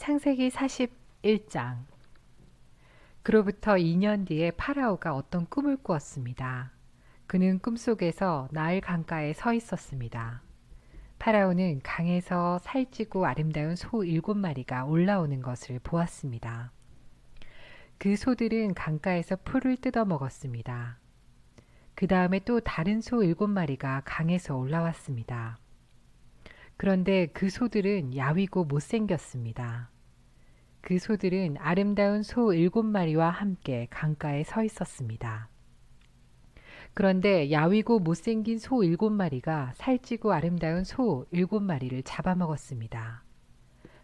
창세기 41장 그로부터 2년 뒤에 파라오가 어떤 꿈을 꾸었습니다. 그는 꿈속에서 나일 강가에 서 있었습니다. 파라오는 강에서 살찌고 아름다운 소 일곱 마리가 올라오는 것을 보았습니다. 그 소들은 강가에서 풀을 뜯어 먹었습니다. 그 다음에 또 다른 소 일곱 마리가 강에서 올라왔습니다. 그런데 그 소들은 야위고 못생겼습니다. 그 소들은 아름다운 소 일곱 마리와 함께 강가에 서 있었습니다. 그런데 야위고 못생긴 소 일곱 마리가 살찌고 아름다운 소 일곱 마리를 잡아먹었습니다.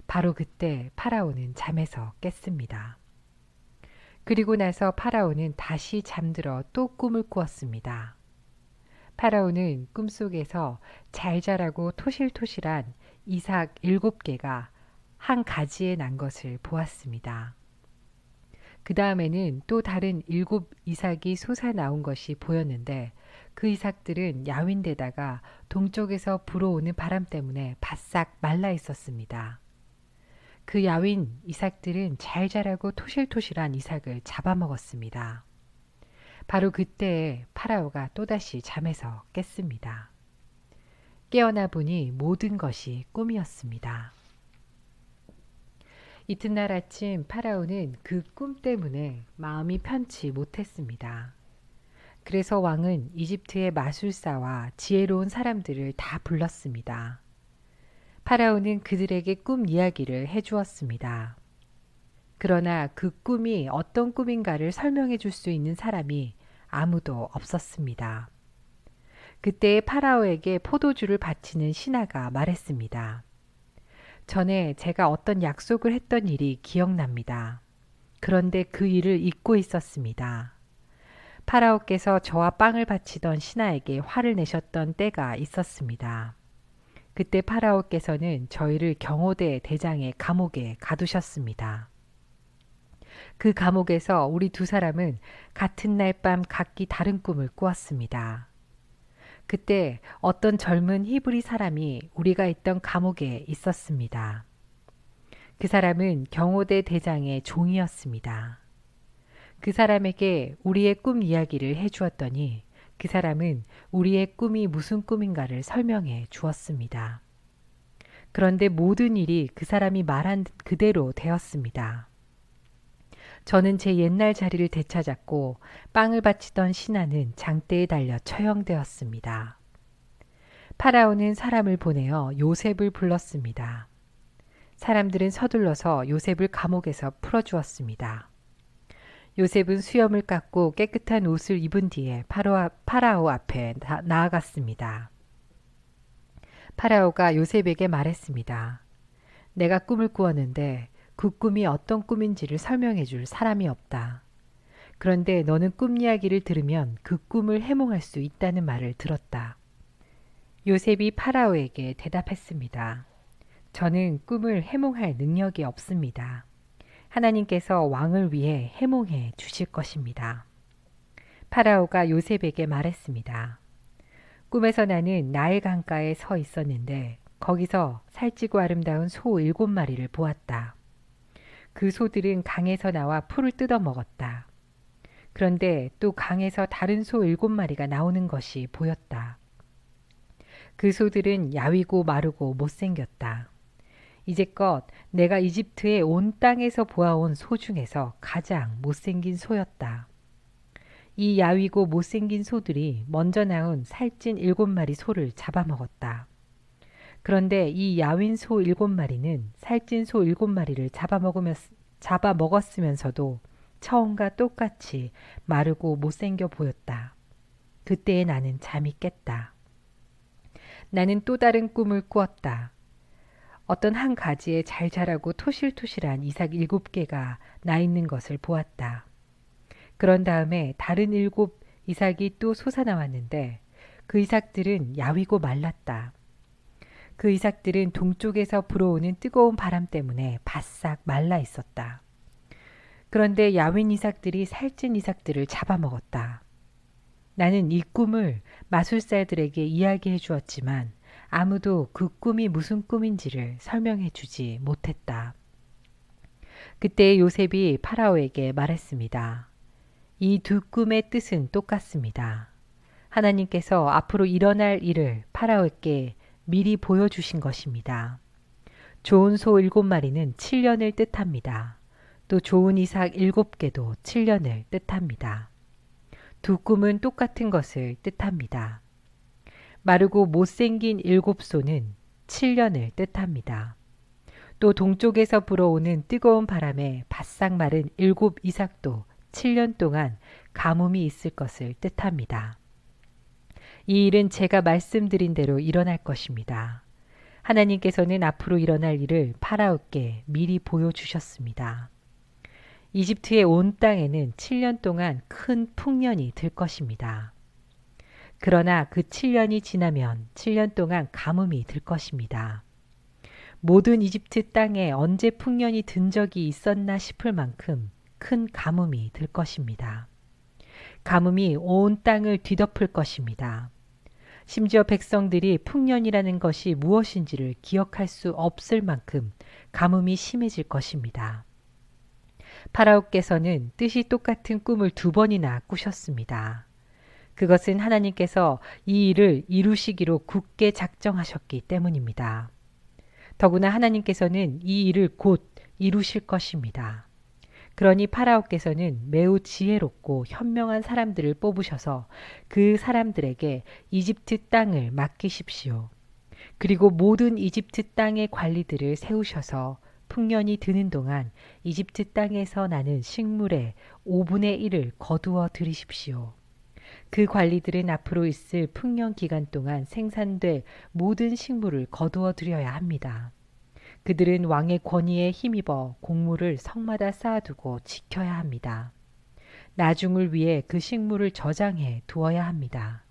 바로 그때 파라오는 잠에서 깼습니다. 그리고 나서 파라오는 다시 잠들어 또 꿈을 꾸었습니다. 파라오는 꿈속에서 잘 자라고 토실토실한 이삭 일곱 개가 한 가지에 난 것을 보았습니다. 그 다음에는 또 다른 일곱 이삭이 솟아 나온 것이 보였는데 그 이삭들은 야윈데다가 동쪽에서 불어오는 바람 때문에 바싹 말라 있었습니다. 그 야윈 이삭들은 잘 자라고 토실토실한 이삭을 잡아먹었습니다. 바로 그때에 파라오가 또다시 잠에서 깼습니다. 깨어나 보니 모든 것이 꿈이었습니다. 이튿날 아침 파라오는 그 꿈 때문에 마음이 편치 못했습니다. 그래서 왕은 이집트의 마술사와 지혜로운 사람들을 다 불렀습니다. 파라오는 그들에게 꿈 이야기를 해주었습니다. 그러나 그 꿈이 어떤 꿈인가를 설명해 줄 수 있는 사람이 아무도 없었습니다. 그때 파라오에게 포도주를 바치는 신하가 말했습니다. 전에 제가 어떤 약속을 했던 일이 기억납니다. 그런데 그 일을 잊고 있었습니다. 파라오께서 저와 빵을 바치던 신하에게 화를 내셨던 때가 있었습니다. 그때 파라오께서는 저희를 경호대 대장의 감옥에 가두셨습니다. 그 감옥에서 우리 두 사람은 같은 날 밤 각기 다른 꿈을 꾸었습니다. 그때 어떤 젊은 히브리 사람이 우리가 있던 감옥에 있었습니다. 그 사람은 경호대 대장의 종이었습니다. 그 사람에게 우리의 꿈 이야기를 해주었더니 그 사람은 우리의 꿈이 무슨 꿈인가를 설명해 주었습니다. 그런데 모든 일이 그 사람이 말한 그대로 되었습니다. 저는 제 옛날 자리를 되찾았고 빵을 바치던 신하는 장대에 달려 처형되었습니다. 파라오는 사람을 보내어 요셉을 불렀습니다. 사람들은 서둘러서 요셉을 감옥에서 풀어주었습니다. 요셉은 수염을 깎고 깨끗한 옷을 입은 뒤에 파라오 앞에 나아갔습니다. 파라오가 요셉에게 말했습니다. 내가 꿈을 꾸었는데 그 꿈이 어떤 꿈인지를 설명해 줄 사람이 없다. 그런데 너는 꿈 이야기를 들으면 그 꿈을 해몽할 수 있다는 말을 들었다. 요셉이 파라오에게 대답했습니다. 저는 꿈을 해몽할 능력이 없습니다. 하나님께서 왕을 위해 해몽해 주실 것입니다. 파라오가 요셉에게 말했습니다. 꿈에서 나는 나일 강가에 서 있었는데 거기서 살찌고 아름다운 소 일곱 마리를 보았다. 그 소들은 강에서 나와 풀을 뜯어 먹었다. 그런데 또 강에서 다른 소 일곱 마리가 나오는 것이 보였다. 그 소들은 야위고 마르고 못생겼다. 이제껏 내가 이집트의 온 땅에서 보아온 소 중에서 가장 못생긴 소였다. 이 야위고 못생긴 소들이 먼저 나온 살찐 일곱 마리 소를 잡아먹었다. 그런데 이 야윈 소 일곱 마리는 살찐 소 일곱 마리를 잡아먹었으면서도 처음과 똑같이 마르고 못생겨 보였다. 그때에 나는 잠이 깼다. 나는 또 다른 꿈을 꾸었다. 어떤 한 가지에 잘 자라고 토실토실한 이삭 일곱 개가 나 있는 것을 보았다. 그런 다음에 다른 일곱 이삭이 또 솟아나왔는데 그 이삭들은 야위고 말랐다. 그 이삭들은 동쪽에서 불어오는 뜨거운 바람 때문에 바싹 말라 있었다. 그런데 야윈 이삭들이 살찐 이삭들을 잡아먹었다. 나는 이 꿈을 마술사들에게 이야기해 주었지만 아무도 그 꿈이 무슨 꿈인지를 설명해 주지 못했다. 그때 요셉이 파라오에게 말했습니다. 이 두 꿈의 뜻은 똑같습니다. 하나님께서 앞으로 일어날 일을 파라오에게 미리 보여주신 것입니다. 좋은 소 일곱 마리는 7년을 뜻합니다. 또 좋은 이삭 일곱 개도 7년을 뜻합니다. 두 꿈은 똑같은 것을 뜻합니다. 마르고 못생긴 일곱 소는 7년을 뜻합니다. 또 동쪽에서 불어오는 뜨거운 바람에 바싹 마른 일곱 이삭도 7년 동안 가뭄이 있을 것을 뜻합니다. 이 일은 제가 말씀드린 대로 일어날 것입니다. 하나님께서는 앞으로 일어날 일을 파라오께 미리 보여주셨습니다. 이집트의 온 땅에는 7년 동안 큰 풍년이 들 것입니다. 그러나 그 7년이 지나면 7년 동안 가뭄이 들 것입니다. 모든 이집트 땅에 언제 풍년이 든 적이 있었나 싶을 만큼 큰 가뭄이 들 것입니다. 가뭄이 온 땅을 뒤덮을 것입니다. 심지어 백성들이 풍년이라는 것이 무엇인지를 기억할 수 없을 만큼 가뭄이 심해질 것입니다. 파라오께서는 뜻이 똑같은 꿈을 두 번이나 꾸셨습니다. 그것은 하나님께서 이 일을 이루시기로 굳게 작정하셨기 때문입니다. 더구나 하나님께서는 이 일을 곧 이루실 것입니다. 그러니 파라오께서는 매우 지혜롭고 현명한 사람들을 뽑으셔서 그 사람들에게 이집트 땅을 맡기십시오. 그리고 모든 이집트 땅의 관리들을 세우셔서 풍년이 드는 동안 이집트 땅에서 나는 식물의 5분의 1을 거두어 들이십시오. 그 관리들은 앞으로 있을 풍년 기간 동안 생산될 모든 식물을 거두어 들여야 합니다. 그들은 왕의 권위에 힘입어 곡물을 성마다 쌓아두고 지켜야 합니다. 나중을 위해 그 식물을 저장해 두어야 합니다.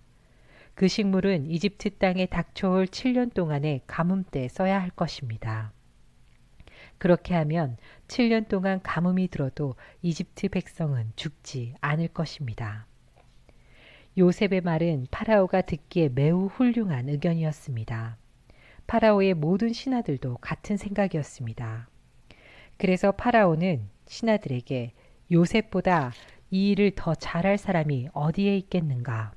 그 식물은 이집트 땅에 닥쳐올 7년 동안의 가뭄 때 써야 할 것입니다. 그렇게 하면 7년 동안 가뭄이 들어도 이집트 백성은 죽지 않을 것입니다. 요셉의 말은 파라오가 듣기에 매우 훌륭한 의견이었습니다. 파라오의 모든 신하들도 같은 생각이었습니다. 그래서 파라오는 신하들에게 요셉보다 이 일을 더 잘할 사람이 어디에 있겠는가?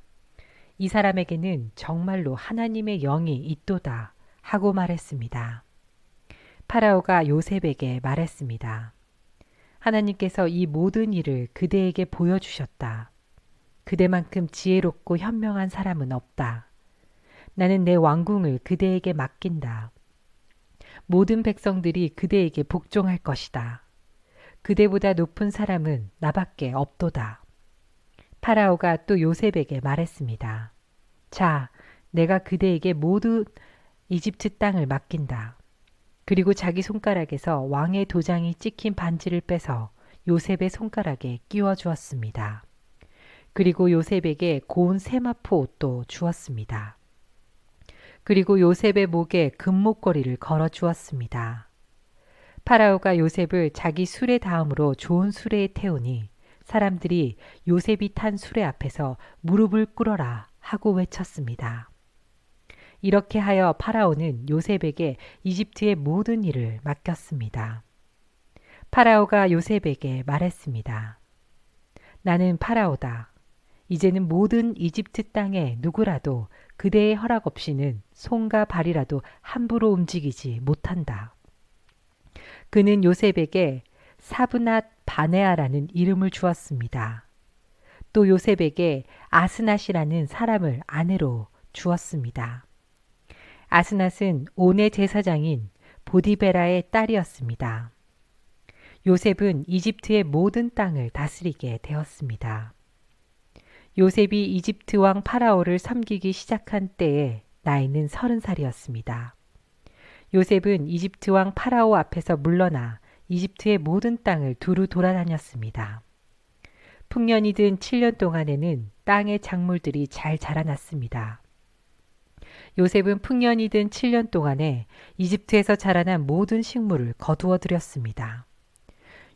이 사람에게는 정말로 하나님의 영이 있도다 하고 말했습니다. 파라오가 요셉에게 말했습니다. 하나님께서 이 모든 일을 그대에게 보여주셨다. 그대만큼 지혜롭고 현명한 사람은 없다. 나는 내 왕궁을 그대에게 맡긴다. 모든 백성들이 그대에게 복종할 것이다. 그대보다 높은 사람은 나밖에 없도다. 파라오가 또 요셉에게 말했습니다. 자, 내가 그대에게 모두 이집트 땅을 맡긴다. 그리고 자기 손가락에서 왕의 도장이 찍힌 반지를 빼서 요셉의 손가락에 끼워 주었습니다. 그리고 요셉에게 고운 세마포 옷도 주었습니다. 그리고 요셉의 목에 금목걸이를 걸어 주었습니다. 파라오가 요셉을 자기 수레 다음으로 좋은 수레에 태우니 사람들이 요셉이 탄 수레 앞에서 무릎을 꿇어라 하고 외쳤습니다. 이렇게 하여 파라오는 요셉에게 이집트의 모든 일을 맡겼습니다. 파라오가 요셉에게 말했습니다. 나는 파라오다. 이제는 모든 이집트 땅에 누구라도 그대의 허락 없이는 손과 발이라도 함부로 움직이지 못한다. 그는 요셉에게 사브낫 바네아라는 이름을 주었습니다. 또 요셉에게 아스낫이라는 사람을 아내로 주었습니다. 아스낫은 온의 제사장인 보디베라의 딸이었습니다. 요셉은 이집트의 모든 땅을 다스리게 되었습니다. 요셉이 이집트 왕 파라오를 섬기기 시작한 때에 나이는 서른 살이었습니다. 요셉은 이집트 왕 파라오 앞에서 물러나 이집트의 모든 땅을 두루 돌아다녔습니다. 풍년이 든 7년 동안에는 땅의 작물들이 잘 자라났습니다. 요셉은 풍년이 든 7년 동안에 이집트에서 자라난 모든 식물을 거두어 들였습니다.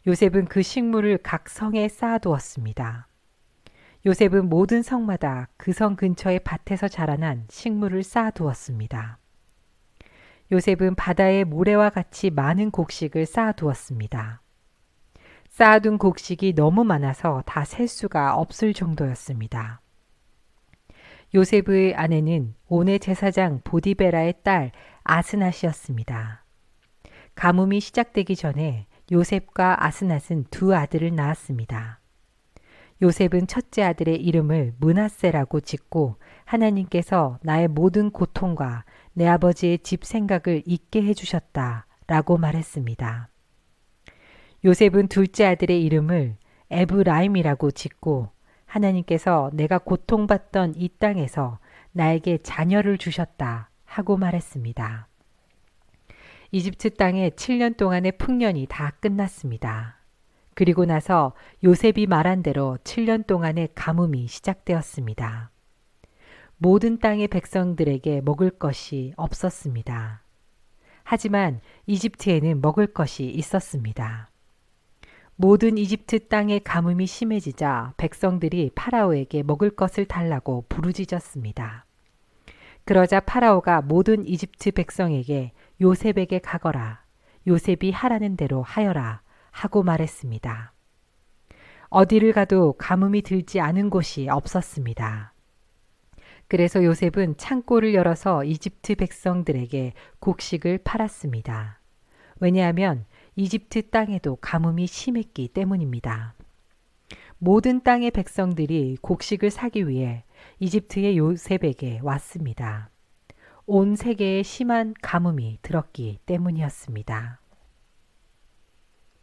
요셉은 그 식물을 각 성에 쌓아두었습니다. 요셉은 모든 성마다 그 성 근처의 밭에서 자라난 식물을 쌓아두었습니다. 요셉은 바다의 모래와 같이 많은 곡식을 쌓아두었습니다. 쌓아둔 곡식이 너무 많아서 다 셀 수가 없을 정도였습니다. 요셉의 아내는 온의 제사장 보디베라의 딸 아스낫이었습니다. 가뭄이 시작되기 전에 요셉과 아스낫은 두 아들을 낳았습니다. 요셉은 첫째 아들의 이름을 문하세라고 짓고 하나님께서 나의 모든 고통과 내 아버지의 집 생각을 잊게 해주셨다 라고 말했습니다. 요셉은 둘째 아들의 이름을 에브라임이라고 짓고 하나님께서 내가 고통받던 이 땅에서 나에게 자녀를 주셨다 하고 말했습니다. 이집트 땅에 7년 동안의 풍년이 다 끝났습니다. 그리고 나서 요셉이 말한 대로 7년 동안의 가뭄이 시작되었습니다. 모든 땅의 백성들에게 먹을 것이 없었습니다. 하지만 이집트에는 먹을 것이 있었습니다. 모든 이집트 땅의 가뭄이 심해지자 백성들이 파라오에게 먹을 것을 달라고 부르짖었습니다. 그러자 파라오가 모든 이집트 백성에게 요셉에게 가거라. 요셉이 하라는 대로 하여라. 하고 말했습니다. 어디를 가도 가뭄이 들지 않은 곳이 없었습니다. 그래서 요셉은 창고를 열어서 이집트 백성들에게 곡식을 팔았습니다. 왜냐하면 이집트 땅에도 가뭄이 심했기 때문입니다. 모든 땅의 백성들이 곡식을 사기 위해 이집트의 요셉에게 왔습니다. 온 세계에 심한 가뭄이 들었기 때문이었습니다.